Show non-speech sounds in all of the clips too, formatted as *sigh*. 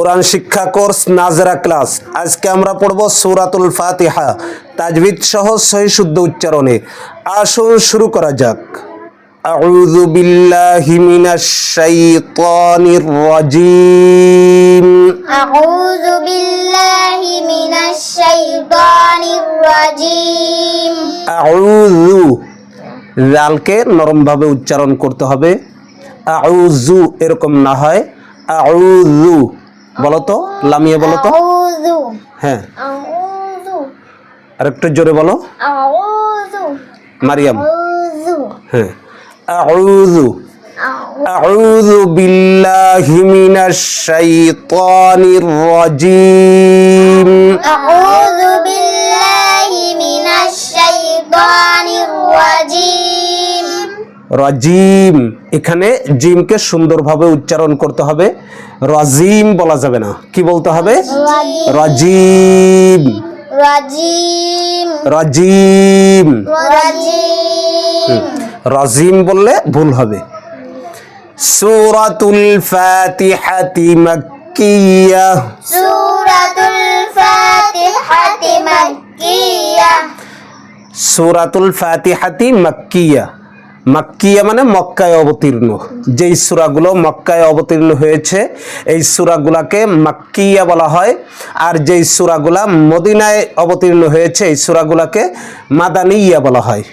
কোরআন শিক্ষা course নাজরা class আজকে আমরা পড়ব সূরাতুল ফাতিহা তাজবিদ সহ সহি শুদ্ধ উচ্চারণে আসুন শুরু করা যাক আউযু বিল্লাহি মিনাশ শাইতানির রাজিম أعوذ بالله من الشيطان الرجيم আউযু জালকে নরমভাবে উচ্চারণ করতে হবে আউযু এরকম না হয় আউযু বলো তো লামিয়ে বলতো? হ্যাঁ। আর একটু জোরে বলো। মারিয়াম। হ্যাঁ। আউযু আউযু বিল্লাহি মিনাশ শাইতানির রাজিম। আউযু বিল্লাহি রাজিম। এখানে জিমকে সুন্দরভাবে উচ্চারণ করতে হবে। রাজিম বলা যাবে না। কি বলতে হবে? রাজিম। রাজিম। রাজিম। বললে ভুল হবে। সুরাতুল ফাতিহাতি মাক্কিয়া। সুরাতুল ফাতিহাতি মাক্কিয়া। সুরাতুল ফাতিহাতি মাক্কিয়া। মাক্কিয়া মানে মক্কায় অবতীর্ণ। যেই সুরাগুলো মক্কায় অবতীর্ণ হয়েছে, এই সুরাগুলাকে মাক্কিয়া বলা হয়। আর যেই সুরাগুলা মদিনায় অবতীর্ণ হয়েছে, এই সুরাগুলাকে মাদানিয়া বলা হয়।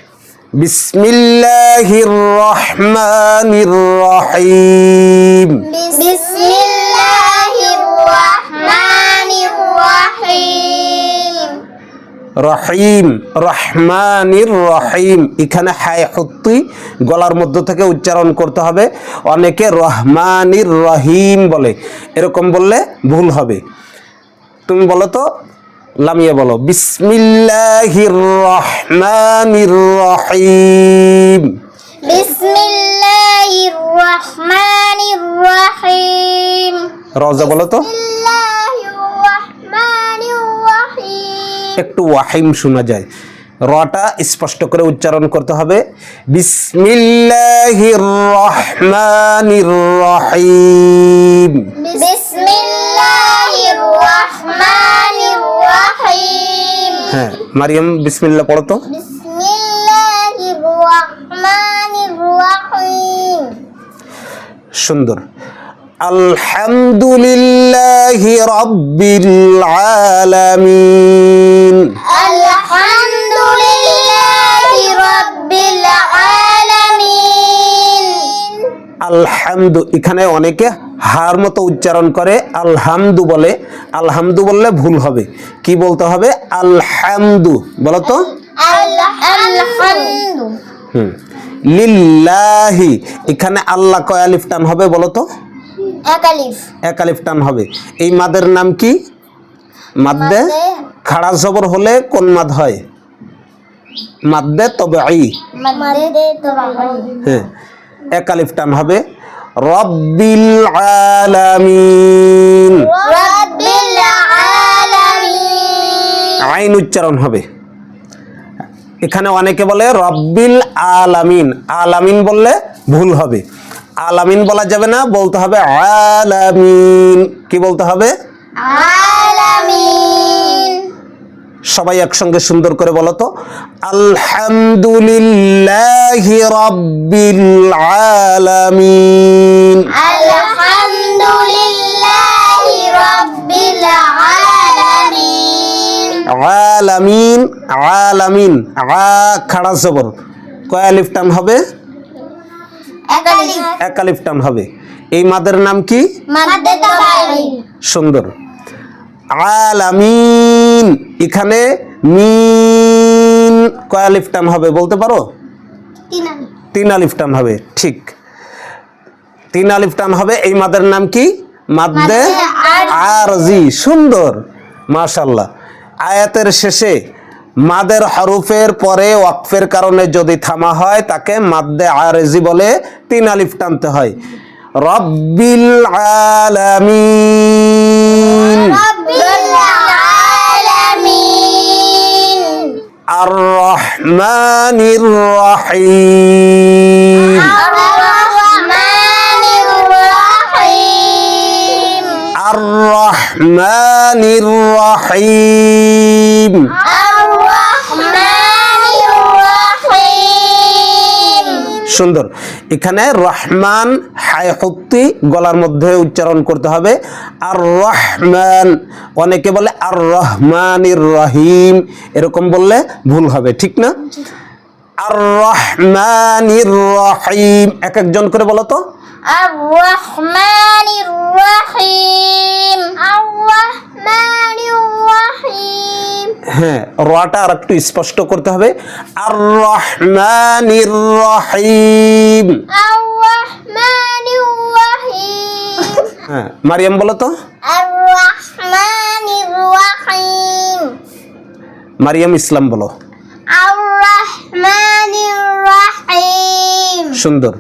বিসমিল্লাহির রহমানির রহিম। বিসমিল্লাহির রহমানির রহিম। রহিম রহমানির রহিম। এখানে হায় হত্যি গলার মধ্য থেকে উচ্চারণ করতে হবে। অনেকে রহমানির রহিম বলে। এরকম বললে ভুল হবে। তুমি বলো তো লামিয়ে বলো বিসমিল্লাহির রহমানির রহিম। রজা বলো তো। রহমানির রহিম। একটু ওয়াহিম শোনা যায়। রটা স্পষ্ট করে উচ্চারণ করতে হবে। বিসমিল্লাহির রহমানির রহিম। বিসমিল্লাহির রহমানির রহিম। হ্যাঁ মারিয়াম বিসমিল্লাহ পড়ো তো। সুন্দর। আলহামদুলিল্লাহি রাব্বিল আলামিন। আলহামদুলিল্লাহি আলামিন। আলহামদু এখানে অনেকে হার মতো উচ্চারণ করে আলহামদু বলে। আলহামদু বললে ভুল হবে। কি বলতে হবে? আলহামদু। বলো তো। হুম। লিল্লাহি। এখানে আল্লাহ কয় আলিফ টান হবে বলো তো? এক আলিফ। টান হবে। এই মাদের নাম কি? মাদ্দে। খাড়া জবর হলে কোন মাদ হয়? মাদ্দে তবে আই। হ্যাঁ এক আলিফ টান হবে। রব্বিল আলামিন। রব্বিল আলামিন। আইন উচ্চারণ হবে। এখানে অনেকে বলে রব্বিল আলামিন। আলামিন বললে ভুল হবে। আলামিন বলা যাবে না বলতে হবে আলামিন। কি বলতে হবে? সবাই একসঙ্গে সুন্দর করে বলো তো আলহামদুলিল্লাহি রাব্বিল আলামিন। আলহামদুলিল্লাহি রাব্বিল আলামিন। আলামিন আলামিন। আ খাড়া জবর। কয় আলিফ টান হবে? একালিফ টান হবে। এই মাদের নাম কি? সুন্দর। আলামিন। এখানে মিন কয় আলিফ টান হবে বলতে পারো? তিন আলিফ টান হবে ঠিক। তিন আলিফ টান হবে এই মাদের নাম কি? মাদ্দে আরজি। সুন্দর। মাশাল্লাহ আয়াতের শেষে মাদের হরফের পরে ওয়াকফের কারণে যদি থামা হয়, তাকে মাদ্দে আরেজি বলে তিন আলিফ টানতে হয়। রব্বিল আলামিন। আর রহমানির রহিম। আর রহমানির রহিম। আর সুন্দর। এখানে রহমান হায় হত্তি গলার মধ্যে উচ্চারণ করতে হবে। আর রহমান, অনেকে বলে আর রহমান রহিম, এরকম বললে ভুল হবে, ঠিক না? আর রহমানির রহিম এক একজন করে বলো তো। হ্যাঁ রটা আর একটু স্পষ্ট করতে হবে। আর হ্যাঁ মারিয়াম বলো তো। মারিয়াম ইসলাম বলো। সুন্দর।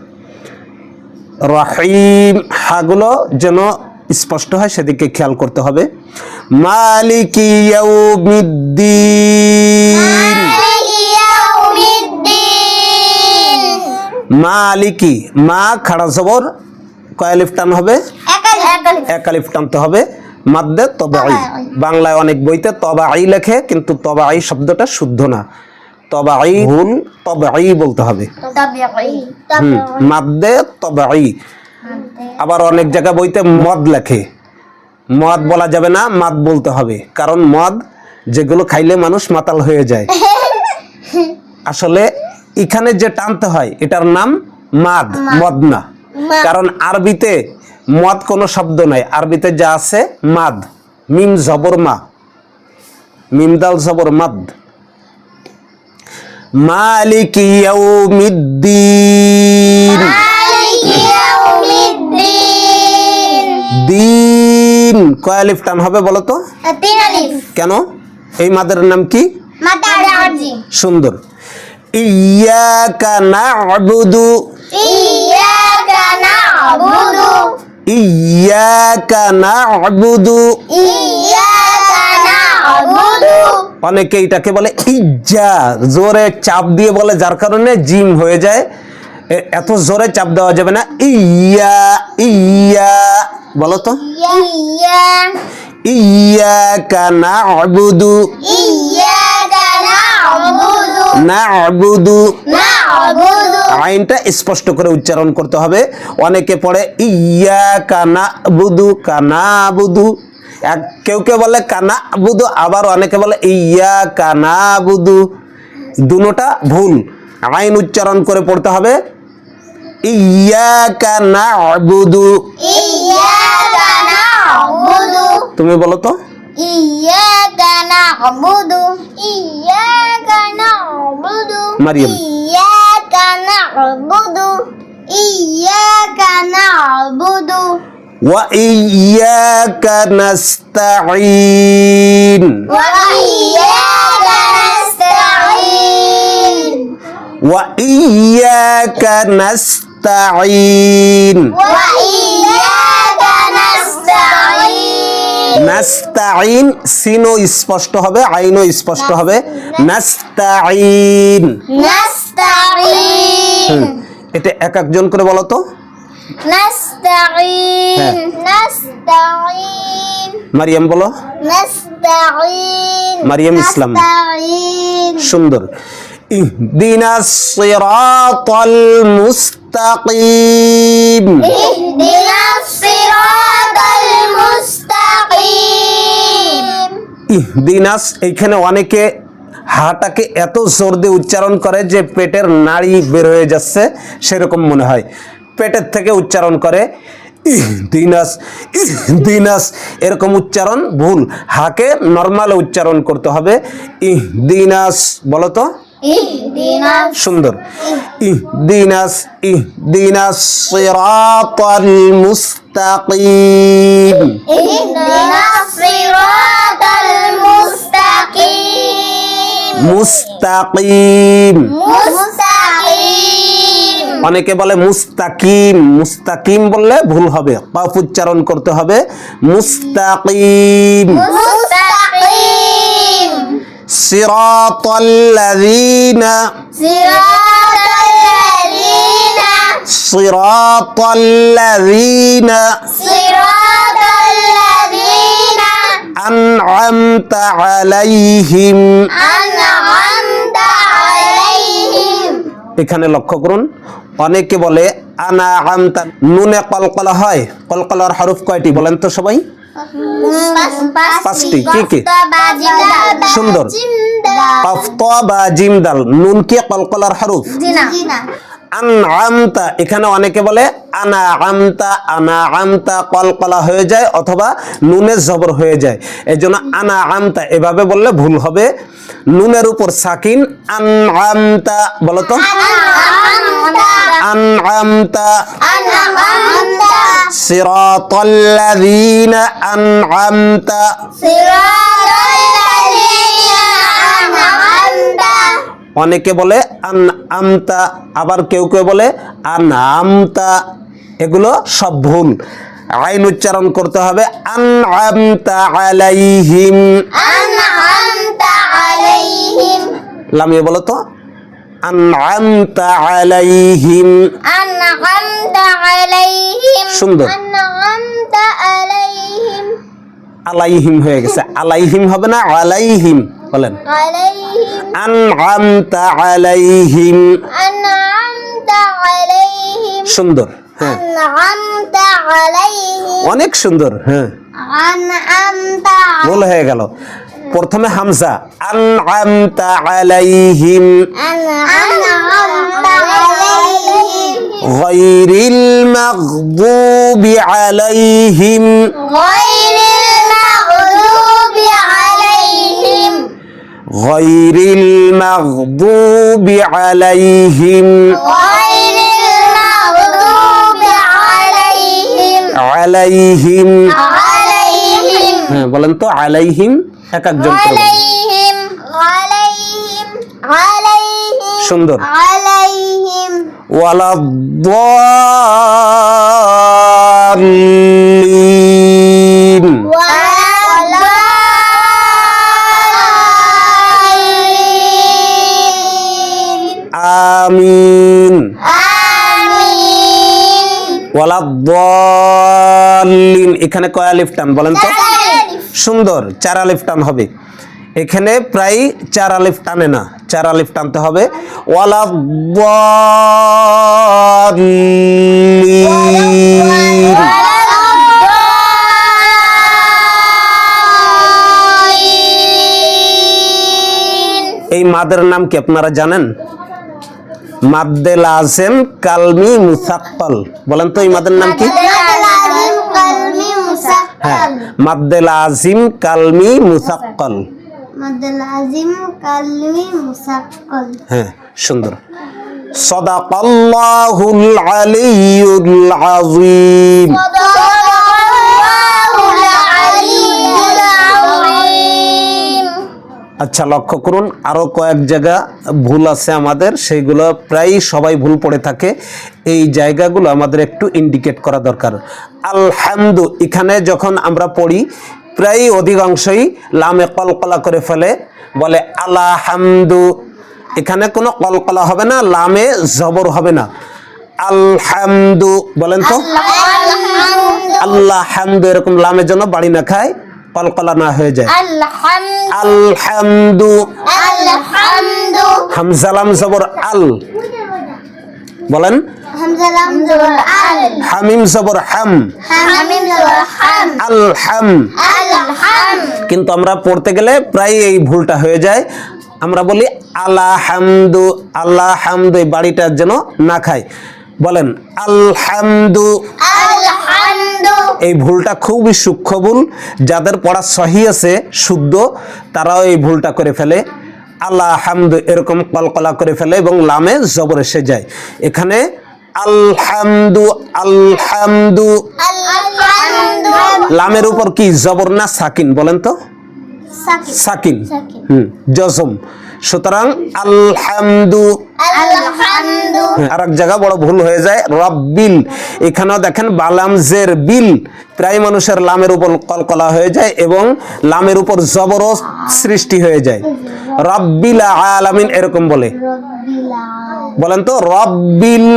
রহিম হাগুলো যেন স্পষ্ট হয় সেদিকে খেয়াল করতে হবে। মালিক মালিকি মা খাড়া সবর কয়ালিফটান হবে? একালিফটান তো হবে। মাদ্দে তবাই বাংলায় অনেক বইতে তবাই লেখে কিন্তু তবাই শব্দটা শুদ্ধ না। বলতে হবে। আবার অনেক জায়গা বইতে মদ লেখে। মদ বলা যাবে না মাদ বলতে হবে। কারণ মদ যেগুলো খাইলে মানুষ মাতাল হয়ে যায়। *laughs* আসলে এখানে যে টানতে হয় এটার নাম মাদ মদ। না কারণ আরবিতে মদ কোনো শব্দ নাই আরবিতে যা আছে মাদ। মিম জবর মা। মিমদাল জবর মাদ। মালিক ইয়াউমিদ্দিন। দিন। কয় আলিফ টান হবে বলো তো? কেন? এই মাদারের নাম কি? সুন্দর। ইয়াকা না'বুদু। ইয়াকা ইয়া ইয়াকা না'বুদু। ইয়াকা অনেকে এটাকে বলে ইজ্জা জোরে চাপ দিয়ে বলে যার কারণে জিম হয়ে যায়। এত জোরে চাপ দেওয়া যাবে না। ইয়া ইয়া বলো তো। ইয়া ইয়া। না'বুদু। ইয়া আইনটা স্পষ্ট করে উচ্চারণ করতে হবে। অনেকে পড়ে ইয়া কানা বুধু কানা বুধু কেউ কেউ বলে কানা বুধু আবার অনেকে বলে ইয়া কানা বুধু দুটা ভুল। আইন উচ্চারণ করে পড়তে হবে। ইয়া না বুধু তুমি বলো তো। মারিয়াম। ইয়া কানা نعبد مريم. إياك نعبد إياك نعبد وإياك نستعين وإياك نستعين وإياك نستعين وإياك نستعين নাস্তাইন সিনও স্পষ্ট হবে আইনও স্পষ্ট হবে নাস্তাইন نستعين এটা এক একজন করে বলো তো হ্যাঁ। মারিয়াম বলো। মারিয়াম ইসলাম। সুন্দর। ইহদিনাস সিরাতাল মুস্তাকিম। ইহদিনাস সিরাতাল মুস্তাকিম। ইহদিনাস এখানে অনেকে হাটাকে এত জোর দিয়ে উচ্চারণ করে যে পেটের নাড়ি বের হয়ে যাচ্ছে সেরকম মনে হয়। পেটের থেকে উচ্চারণ করে দিনাস দিনাস এরকম উচ্চারণ ভুল। হাকে নর্মাল উচ্চারণ করতে হবে ইহ দিনাস বলো তো? সুন্দর। ইহদিনাস ইহদিনাস সিরাতাল মুস্তাকিম। ইহদিনাস সিরাতাল মুস্তাকিম। মুস্তাকিম। অনেকে বলে মুস্তাকিম। মুস্তাকিম বললে ভুল হবে। কফ উচ্চারণ করতে হবে। মুস্তাকিম। সিরাতাল্লাযীনা। সিরাতাল্লাযীনা। সিরাতাল্লাযীনা। সিরাতাল্লাযীনা। أنعمت عليهم أنعمت عليهم এখানে লক্ষ্য করুন অনেকে বলে আনা আমতা নুনে কলকলা হয় কলকলার হরফ কয়টি বলেন তো সবাই পাঁচটি, কি কি? সুন্দর। কফত বা জিমদাল নুন কি কলকলার হরফ আন আমতা এখানে অনেকে বলে আনা আমতা আনা আমতা কলকলা হয়ে যায় অথবা নুনের জবর হয়ে যায়। এই জন্য আনা আমতা এভাবে বললে ভুল হবে। নুনের উপর সাকিন আন আমতা বলতো আন আমতা সিরাতাল্লাযীনা আন আমতা অনেকে বলে আন আমতা আবার কেউ কেউ বলে আন আমতা এগুলো সব ভুল আইন উচ্চারণ করতে হবে আন আমতা আলাইহিম أنعمت عليهم লামিয়ে বলো তো আন আমতা আলাইহিম أنعمت عليهم সুন্দর। أنعمت عليهم আলাইহিম হয়ে গেছে আলাইহিম হবে না আলাইহিম বলেন عليهم আন আমতা আলাইহিম أنعمت عليهم সুন্দর হ্যাঁ أنعمت عليهم অনেক সুন্দর হ্যাঁ أنعمت ভুল হয়ে গেল প্রথমে হামজা আন আমতা আলাইহিম أنعمت عليهم غير المغضوب عليهم غير غير المغضوب عليهم غير المغضوب عليهم عليهم عليهم হ্যাঁ বলেন তো আলাইহিম এক একজন করে বলেন। عليهم عليهم عليهم সুন্দর عليهم ولا আমিন। এখানে কয় আলিফ টান বলেন তো? সুন্দর চার আলিফ টান হবে। এখানে প্রায় চার আলিফ টানে না চার আলিফ টানতে হবে। এই মাদের নাম কি আপনারা জানেন? মাদ্দে লাজেম কালমি মুসাক্কাল। বলেন তো এই মাদের নাম কি? হ্যাঁ মাদ্দে লাজিম কালমি মুসাক্কাল। হ্যাঁ সুন্দর। সদাকাল্লাহুল আলিয়ুল আযীম। আচ্ছা লক্ষ্য করুন আরও কয়েক জায়গা ভুল আছে আমাদের সেইগুলো প্রায় সবাই ভুল পড়ে থাকে। এই জায়গাগুলো আমাদের একটু ইন্ডিকেট করা দরকার। আলহামদু এখানে যখন আমরা পড়ি প্রায় অধিকাংশই লামে কলকলা করে ফেলে বলে আল্লাহ হামদু এখানে কোনো কলকলা হবে না লামে জবর হবে না। আলহামদু বলেন তো। আল্লাহ হামদু এরকম লামের জন্য বাড়ি না খায়। কলকলা না হয়ে যায়। আলহামদু। হামজালাম জবর আল। বলেন। হামিম জবর হাম। আল হাম। কিন্তু আমরা পড়তে গেলে প্রায় এই ভুলটা হয়ে যায়। আমরা বলি আল্লাহ হামদু আল্লাহ হামদু এই বাড়িটা যেন না খায়। বলেন আলহামদু। এই ভুলটা খুবই সূক্ষ্ম ভুল। যাদের পড়া সহি আছে শুদ্ধ তারাও এই ভুলটা করে ফেলে। আল্লাহ হামদ এরকম কলকলা করে ফেলে এবং লামে জবর এসে যায় এখানে আলহামদু আলহামদু। লামের উপর কি জবর না সাকিন বলেন তো? সাকিন। হুম জজম। সুতরাং আলহামদু আরেক জায়গা বড় ভুল হয়ে যায় রব্বিল। এখানেও দেখেন বালামজের বিল। প্রায় মানুষের লামের উপর কলকলা হয়ে যায় এবং লামের উপর জবর সৃষ্টি হয়ে যায়। রব্বিল আলামিন এরকম বলে। বলেন তো রব্বিল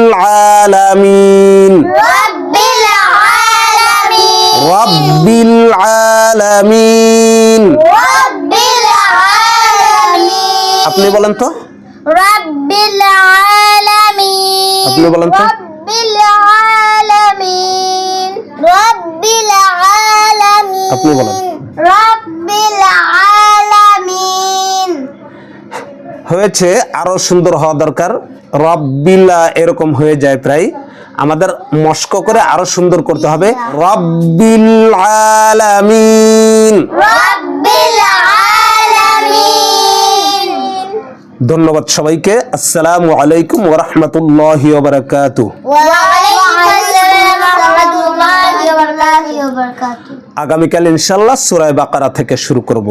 আলামিন। রব্বিল আলামিন। আপনি বলেন তো। আলামিন। আলামিন। আলামিন। আপনি বলেন। আলামিন। হয়েছে আরও সুন্দর হওয়া দরকার। রব্বিলা এরকম হয়ে যায় প্রায়। আমাদের মস্ক করে আরও সুন্দর করতে হবে। রব্বিল আলামিন। রব্বিল ধন্যবাদ সবাইকে। আসসালামু আলাইকুম ওরহমতুল্লাহ আগামীকাল ইনশাল্লাহ সুরায় বাকারা থেকে শুরু করব।